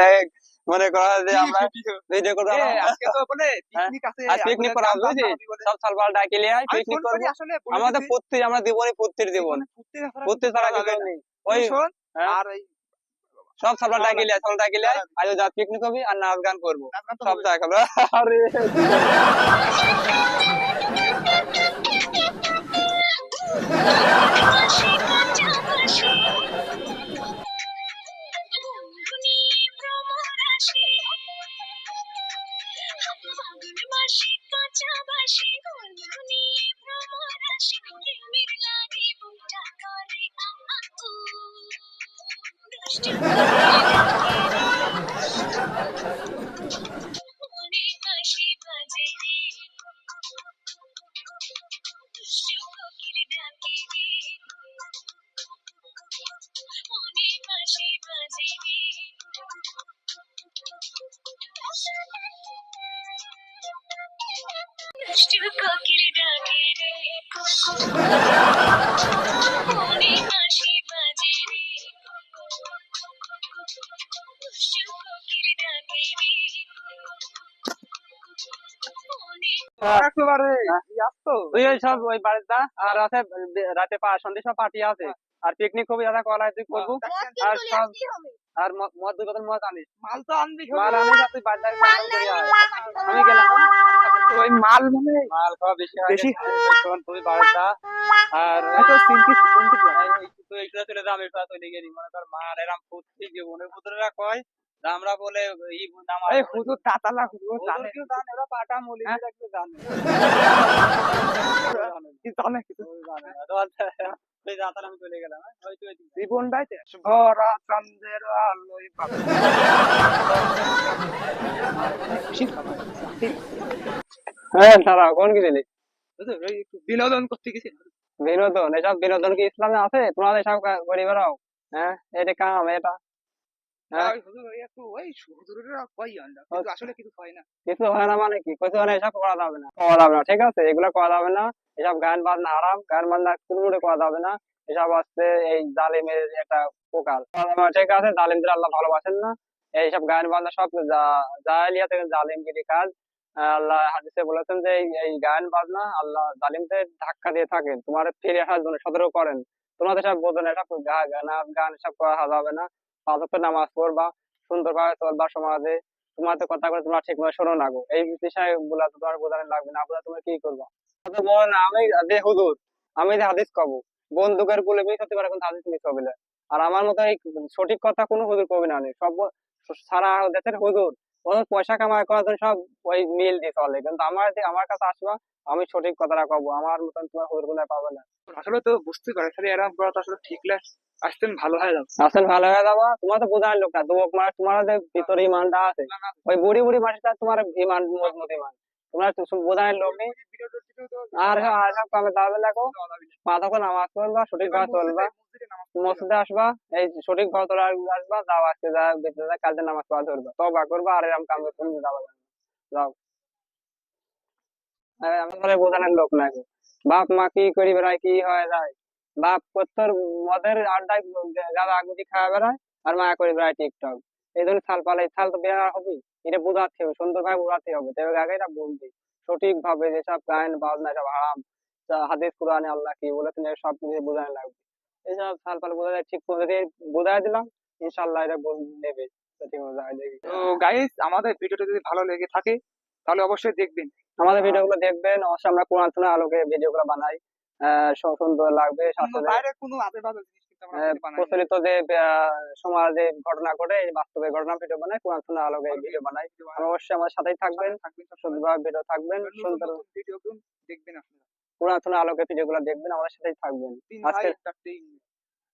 দেখ মনে করা যে আমরা ভিডিও করব এ, আমরা- আজকে তো বলে পিকনিক আছে আর পিকনিক করা হবে বুঝলি সব সালবাল ডাকি লিয়ে পিকনিক করব। আমাদের আমরা জীবনে ছাড়া কিছু। নেই। ওই হ্যাঁ? আর এই সব সালবাল ডাকি লিয়ে সালবাল ডাকি লিয়ে আজ যা পিকনিক হবে আর নাচ গান করব। গান তো সব হবে। দেখাবো আরে কোকিল ডাকে রে মনে হাসি বাজে রে দুষ্টু কোকিল ডাকে রে মনে ওই সব ওই বাড়িটা আর রাতে রাতে সন্ধ্যে সব পার্টি আছে। আর পিকনিক হবে দাদা কলা তুই করব। আর সব আর মদ দুই বোতল মদ আনিস। মাল তো আনবি মাল আনিস আর তুই বাজারে মাল করে আয়। আমি গেলাম। ওই মাল মানে মাল খাওয়া বেশি হয় বেশি? শোন তুই বাড়িটা আর হয়তো চিনতে চিনতে পারবি। এই- এই- এইটা চলে যা আমি এটা চলে গেলি মনে কর মাল এরম প্রত্যেক জীবনে পুত্ররা কয় আমরা বলে ই নাম এই হুজুর দাতালা হুজুর জানে কেউ জানে ওরা পাটা মুলি হ্যাঁ? জানে কি জানে কিছু জানে আমি চলে গেলাম হ্যাঁ? জীবনটাই ভরা চন্দ্রের খাবার। হ্যাঁ কোন কি দিলি? বিনোদন করতে গেছি। বিনোদন এসব বিনোদন কি ইসলামে আছে? তোমাদের সব গরিবরাও? করে বেড়াও হ্যাঁ এটা কাম এটা? ঠিক আছে? এগুলো করা যাবে না। এসব গান বাজনা আরাম গান বাজনা কোনো করা যাবে না। এসব আসছে এই জালিমের একটা প্রকার করা যাবে না, ঠিক আছে? জালিমদের আল্লাহ ভালোবাসেন না। এইসব গান বাজনা সব জালিমগিরি কাজ। আল্লাহ হাদিসে বলেছেন যে এই- গান বাজনা আল্লাহ জালিমদের ধাক্কা দিয়ে থাকেন। তোমার ফিরে আসার জন্য সতর্ক করেন। তোমাদের সব বোঝেন এসব গান গান সব করা যাবে না। পাঁচ ওয়াক্ত নামাজ পড়বা, সুন্দরভাবে চলবা সমাজে। তোমাদের কথা করে তোমরা ঠিক মতো শোনো না গো। এই বিষয়গুলা তো তোমার বোঝানো লাগবে না। আপনারা তুমি কি করবা? তো বল না, আমি যে হুজুর, আমি যে হাদিস কব। বন্দুকের গুলি মিস হতে পারে, কিন্তু হাদিস মিস হবে না। আর আমার মতো এই সঠিক কথা কোনো হুজুর কবে না সব সারা দেশের হুজুর ওদের পয়সা কামাই করার জন্য সব ওই মিল দিয়ে চলে। কিন্তু আমার যে, আমার কাছে আসবা, আমি সঠিক কথাটা কব। আমার মতন তোমার হুজুরগুলা পাবে না। আসলে তো বুঝতে পারে তাহলে এরকম করা তো আসলে ঠিক না। আসতেন ভালো হয় যাবে। আসল ভালো হয়ে যাবা। তোমার তো বোঝানোর লোক না যুবক মানে তোমার যে ভিতরে ইমানটা আছে। ওই বুড়ি বুড়ি মানুষটা তোমার ইমান মজবুত ইমান তোমার তো সব লোক নেই। আর আর সব কামে দাঁড়াবে লাগো পাঁচ ওয়াক্ত নামাজ পড়বা সঠিক ভাবে চলবা। মসজিদে আসবা এই সঠিক ভাবে তোরা আসবা যাও আজকে যা বেঁচে যা কালকে নামাজ পড়া ধরবা। তবা করবা আর এরকম কামে তুমি যাবা যাও। আরে আমাদের বোঝানোর লোক নাই বাপ মা কি করি বেড়ায় কি হয়ে যায়? বাপ কত্তর মদের আড্ডায় গাদা আগুদি খাওয়া বেড়ায় আর মায়া করে বেড়ায় টিকটক। এই জন্য ছাল পালে ছাল তো বেড়া হবে এটা বোঝাতে হবে সুন্দর ভাবে বোঝাতে হবে। তবে আগে এটা বলবে। সঠিক ভাবে যেসব গান বাজনা সব হারাম হাদিস কোরআনে আল্লাহ কি বলেছেন সব কিছু বোঝানো লাগবে। এইসব ছাল পাল বোঝা যায় ঠিক করে বোঝাই দিলাম ইনশাল্লাহ এটা বোঝ- নেবে। তো গাইস আমাদের ভিডিওটা যদি ভালো লেগে থাকে তাহলে অবশ্যই দেখবেন। আমাদের ভিডিও গুলো দেখবেন অবশ্যই আমরা কোরআন শোনার আলোকে ভিডিও গুলো বানাই। সুন্দর লাগবে। প্রচলিত যে সমাজে ঘটনা ঘটে বাস্তবে ঘটনা ভিডিও বানায় কোরআন শোনার আলোকে ভিডিও বানাই অবশ্যই আমার সাথেই থাকবেন। সুন্দরভাবে ভিডিও থাকবেন সুন্দর ভিডিও দেখবেন পুরাতন কোরআন শোনার আলোকে ভিডিও গুলো দেখবেন আমাদের সাথেই থাকবেন। আজকে